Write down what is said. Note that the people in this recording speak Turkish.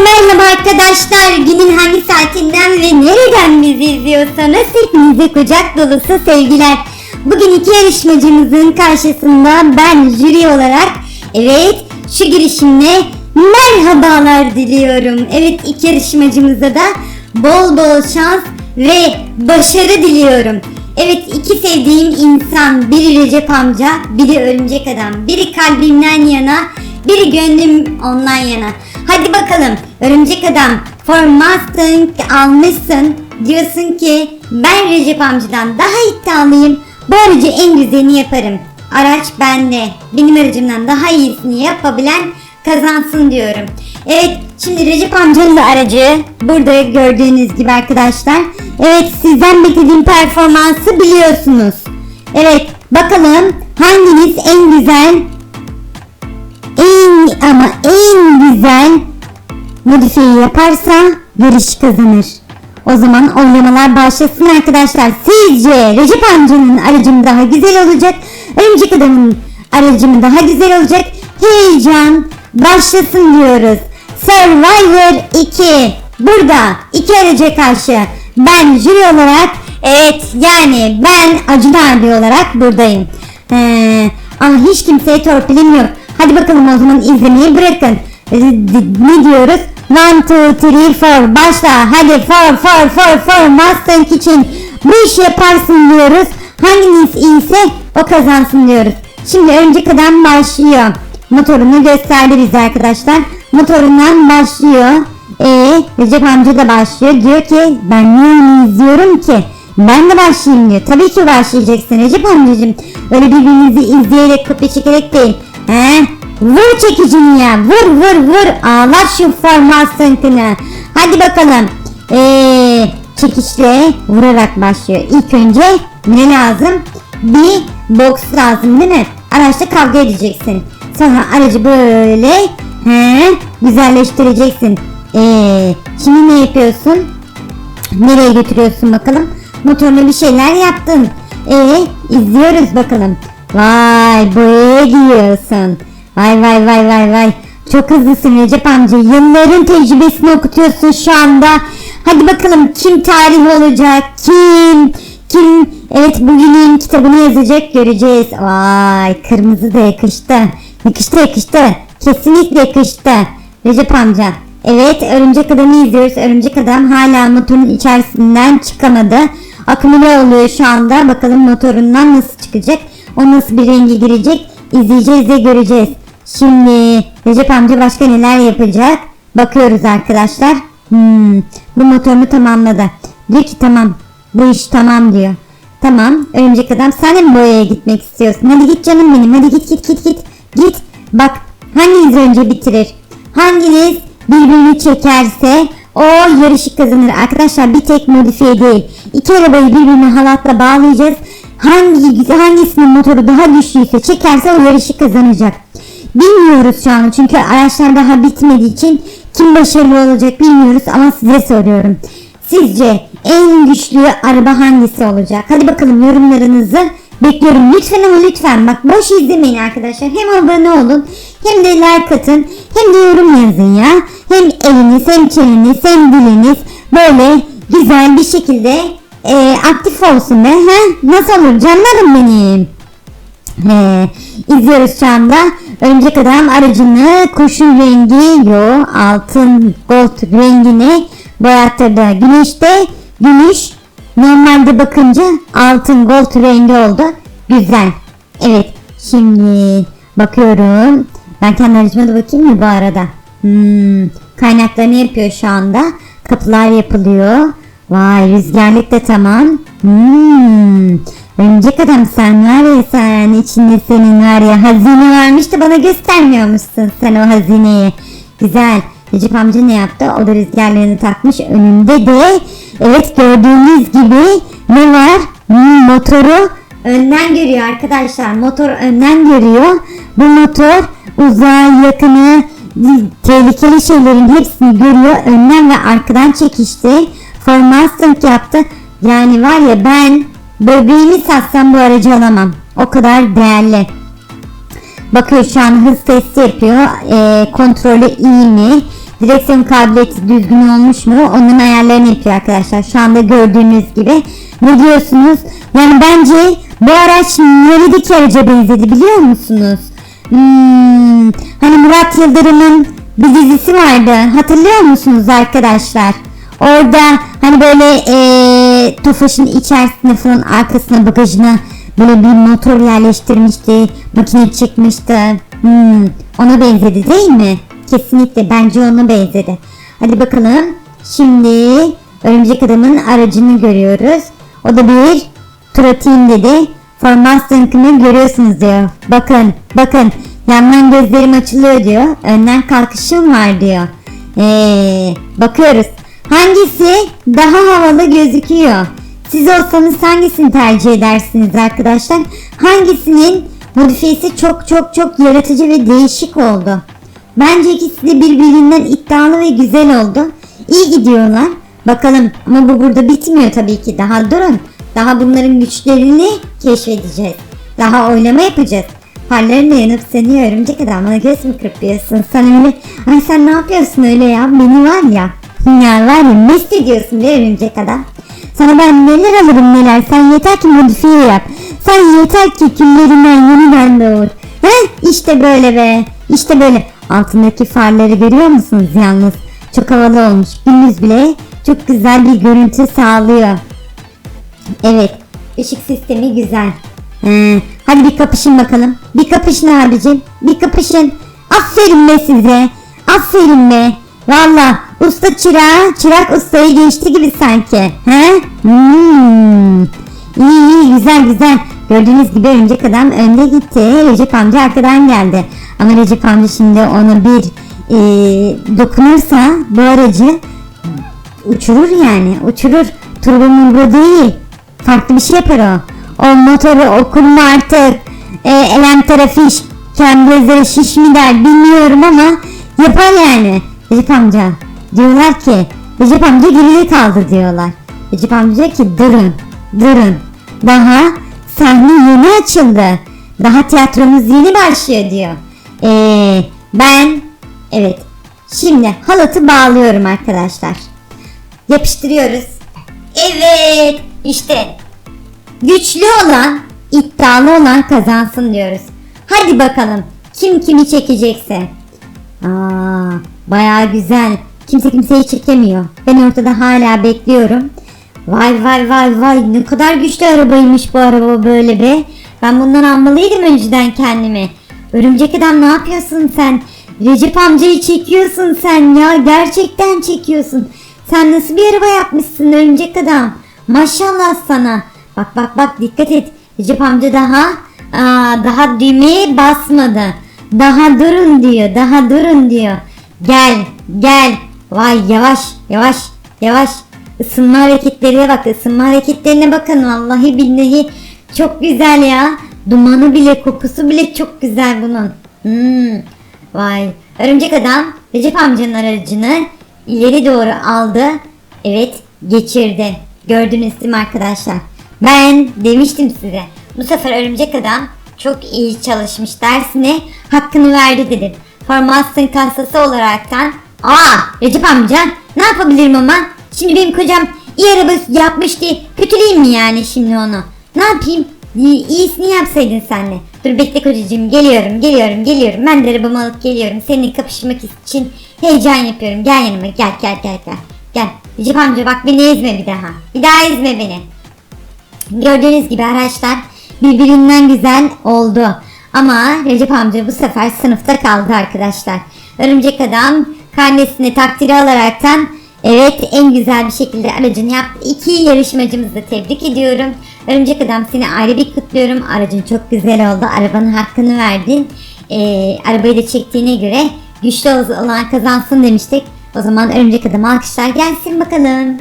merhaba arkadaşlar. Günün hangi saatinden ve nereden bizi izliyorsanız hepinize kucak dolusu sevgiler. Bugün iki yarışmacımızın karşısında ben jüri olarak evet şu girişimle merhabalar diliyorum. Evet iki yarışmacımıza da bol bol şans ve başarı diliyorum. Evet iki sevdiğim insan biri Recep amca biri örümcek adam biri kalbimden yana biri gönlüm ondan yana. Hadi bakalım örümcek adam for Mustang almışsın diyorsun ki ben Recep amcadan daha iddialıyım aracı en güzelini yaparım. Araç bende benim aracımdan daha iyisini yapabilen kazansın diyorum. Evet şimdi Recep amcanın da aracı burada gördüğünüz gibi arkadaşlar. Evet sizden beklediğim performansı biliyorsunuz. Evet bakalım hanginiz en güzel en ama en güzel modifiyeyi yaparsa yarış kazanır. O zaman oylamalar başlasın arkadaşlar. Sizce Recep amcanın aracı mı daha güzel olacak? Örümcek adamın aracı mı daha güzel olacak? Heyecan başlasın diyoruz. Survivor 2. Burada iki araca karşı ben jüri olarak evet yani ben Acun abi olarak buradayım. Ee, ama hiç kimseye torpilim yok. Hadi bakalım o zaman izlemeyi bırakın. Ee, ne diyoruz? 1, 2, 3, 4 başla. Hadi 4, 4, 4, 4 Mustang için bu işi yaparsın diyoruz. Hanginiz iyiyse o kazansın diyoruz. Şimdi önce kadar başlıyor. Motorunu gösterdi bize arkadaşlar. Motorundan başlıyor. Ee, Recep amca da başlıyor. Diyor ki ben niye onu izliyorum ki? Ben de başlayayım diyor. Tabii ki başlayacaksın Recep amcacığım. Öyle birbirinizi izleyerek kopya çekerek değil. He? Vur çekicini ya. Vur vur vur. Ağlar şu formasyonunu. Hadi bakalım. Ee, çekiçle vurarak başlıyor. İlk önce ne lazım? Bir box lazım değil mi? Araçta kavga edeceksin. Sonra aracı böyle he, güzelleştireceksin. Ee, şimdi ne yapıyorsun? Nereye götürüyorsun bakalım? Motoruna bir şeyler yaptın. Ee, izliyoruz bakalım. Vay boyaya giyiyorsun. Vay vay vay vay vay. Çok hızlısın Recep amca. Yılların tecrübesini okutuyorsun şu anda. Hadi bakalım kim tarih olacak? Kim? Kim? Evet bugünün kitabını yazacak göreceğiz. Vay kırmızı da yakıştı. Yakıştı yakıştı. Kesinlikle yakıştı. Recep amca. Evet örümcek adamı izliyoruz. Örümcek adam hala motorun içerisinden çıkamadı. Akümüle oluyor şu anda. Bakalım motorundan nasıl çıkacak. O nasıl bir rengi girecek. İzleyeceğiz ve göreceğiz. Şimdi Recep amca başka neler yapacak? Bakıyoruz arkadaşlar. Hmm, bu motorunu tamamladı. Diyor ki tamam bu iş tamam diyor. Tamam örümcek adam sen mi boyaya gitmek istiyorsun? Hadi git canım benim hadi git git git git. Git bak hanginiz önce bitirir? Hanginiz birbirini çekerse o yarışı kazanır. Arkadaşlar bir tek modifiye değil. İki arabayı birbirine halatla bağlayacağız. Hangi hangisinin motoru daha güçlüyse çekerse o yarışı kazanacak. Bilmiyoruz şu an çünkü araçlar daha bitmediği için kim başarılı olacak bilmiyoruz ama size soruyorum. Sizce en güçlü araba hangisi olacak? Hadi bakalım yorumlarınızı bekliyorum. Lütfen ama lütfen bak boş izlemeyin arkadaşlar. Hem abone olun hem de like atın hem de yorum yazın ya. Hem eliniz hem çeneniz hem diliniz böyle güzel bir şekilde e, aktif olsun be. He? Nasıl olur canlarım benim? He, izliyoruz şu anda. Örümcek adam aracını kurşun rengi yo altın gold rengini boyattırdı. Güneşte gümüş normalde bakınca altın gold rengi oldu. Güzel. Evet şimdi bakıyorum. Ben kendi aracıma da bakayım mı bu arada? Hmm, kaynaklarını yapıyor şu anda. Kapılar yapılıyor. Vay rüzgarlık da tamam. Hmm. Örümcek adam sen var sen içinde senin var ya hazine varmış da bana göstermiyormuşsun sen o hazineyi. Güzel. Recep amca ne yaptı? O da rüzgarlarını takmış. Önünde de evet gördüğünüz gibi ne var? Hmm, motoru önden görüyor arkadaşlar. Motor önden görüyor. Bu motor uzay yakını tehlikeli şeylerin hepsini görüyor. Önden ve arkadan çekişti. Formasyon yaptı. Yani var ya ben böbreğimi satsam bu aracı alamam. O kadar değerli. Bakıyor şu an hız testi yapıyor. E, kontrolü iyi mi? direksiyon kabiliyeti düzgün olmuş mu onların ayarlarını yapıyor arkadaşlar. Şu anda gördüğünüz gibi. Ne diyorsunuz? Yani bence bu araç neredeki araca benzedi biliyor musunuz? Hmm, hani Murat Yıldırım'ın bir dizisi vardı. Hatırlıyor musunuz arkadaşlar? Orada hani böyle eee Tofaş'ın içerisine falan arkasına bagajına böyle bir motor yerleştirmişti. Makine çıkmıştı. Hmm, ona benzedi değil mi? Kesinlikle bence ona benzedi. Hadi bakalım. Şimdi örümcek adamın aracını görüyoruz. O da bir atayım dedi. Formasyonunu görüyorsunuz diyor. Bakın bakın yandan gözlerim açılıyor diyor. Önden kalkışım var diyor. Ee, bakıyoruz. Hangisi daha havalı gözüküyor? Siz olsanız hangisini tercih edersiniz arkadaşlar? Hangisinin modifiyesi çok çok çok yaratıcı ve değişik oldu? Bence ikisi de birbirinden iddialı ve güzel oldu. İyi gidiyorlar. Bakalım ama bu burada bitmiyor tabii ki. Daha durun. Daha bunların güçlerini keşfedeceğiz. Daha oynama yapacağız. Farlarına yanıp seni örümcek adam bana göz mü kırpıyorsun? Sen öyle, ay sen ne yapıyorsun öyle ya? Beni var ya. Ya var ya mest ediyorsun be örümcek adam. Sana ben neler alırım neler. Sen yeter ki modifiye yap. Sen yeter ki küllerinden yeniden doğur. Heh işte böyle be. İşte böyle. Altındaki farları görüyor musunuz yalnız? Çok havalı olmuş. Gündüz bile çok güzel bir görüntü sağlıyor. Evet. ışık sistemi güzel. Ee, hadi bir kapışın bakalım. Bir kapışın abicim. Bir kapışın. Aferin be size. Aferin be. Valla usta çırağı çırak ustayı geçti gibi sanki. He? Hmm. İyi iyi güzel güzel. Gördüğünüz gibi örümcek adam önde gitti. Recep amca arkadan geldi. Ama Recep amca şimdi ona bir e, dokunursa bu aracı uçurur yani. Uçurur. Turbo murbo değil. Farklı bir şey yapar o. O motoru okur mu artık? E, elem tarafı iş, kembezleri şiş mi der bilmiyorum ama yapar yani. Recep amca diyorlar ki Recep amca geride kaldı diyorlar. Recep amca diyor ki durun durun. Daha sahne yeni açıldı. Daha tiyatromuz yeni başlıyor diyor. Ee, ben evet şimdi halatı bağlıyorum arkadaşlar. Yapıştırıyoruz. Evet işte güçlü olan iddialı olan kazansın diyoruz. Hadi bakalım kim kimi çekecekse. Aa, bayağı güzel. Kimse kimseyi çekemiyor. Ben ortada hala bekliyorum. Vay vay vay vay ne kadar güçlü arabaymış bu araba böyle be. Ben bundan almalıydım önceden kendimi. Örümcek adam ne yapıyorsun sen? Recep amcayı çekiyorsun sen ya. Gerçekten çekiyorsun. Sen nasıl bir araba yapmışsın örümcek adam? Maşallah sana. Bak bak bak dikkat et. Recep amca daha aa, daha düğmeye basmadı. Daha durun diyor. Daha durun diyor. Gel gel. Vay yavaş yavaş yavaş. Isınma hareketlerine bak. ısınma hareketlerine bakın. Vallahi billahi çok güzel ya. Dumanı bile kokusu bile çok güzel bunun. Hmm. Vay. Örümcek adam Recep amcanın aracını ileri doğru aldı. Evet geçirdi. Gördünüz değil mi arkadaşlar? Ben demiştim size. Bu sefer örümcek adam çok iyi çalışmış dersine hakkını verdi dedim. Formasyon kasası olaraktan Aa Recep amca ne yapabilirim ama? Şimdi benim kocam iyi araba yapmış diye kötüleyeyim mi yani şimdi onu? Ne yapayım? İyi- İyisini yapsaydın sen de. Dur bekle kocacığım geliyorum geliyorum geliyorum. Ben de arabamı alıp geliyorum. Seninle kapışmak için heyecan yapıyorum. Gel yanıma gel gel gel gel. Gel. Recep amca bak beni ezme bir daha. Bir daha ezme beni. Gördüğünüz gibi araçlar birbirinden güzel oldu. Ama Recep amca bu sefer sınıfta kaldı arkadaşlar. Örümcek adam karnesini takdiri alaraktan evet en güzel bir şekilde aracını yaptı. İki yarışmacımızı da tebrik ediyorum. Örümcek adam seni ayrı bir kutluyorum. Aracın çok güzel oldu. Arabanın hakkını verdin. Ee, arabayı da çektiğine göre güçlü olan kazansın demiştik. O zaman örümcek adam alkışlar gelsin bakalım.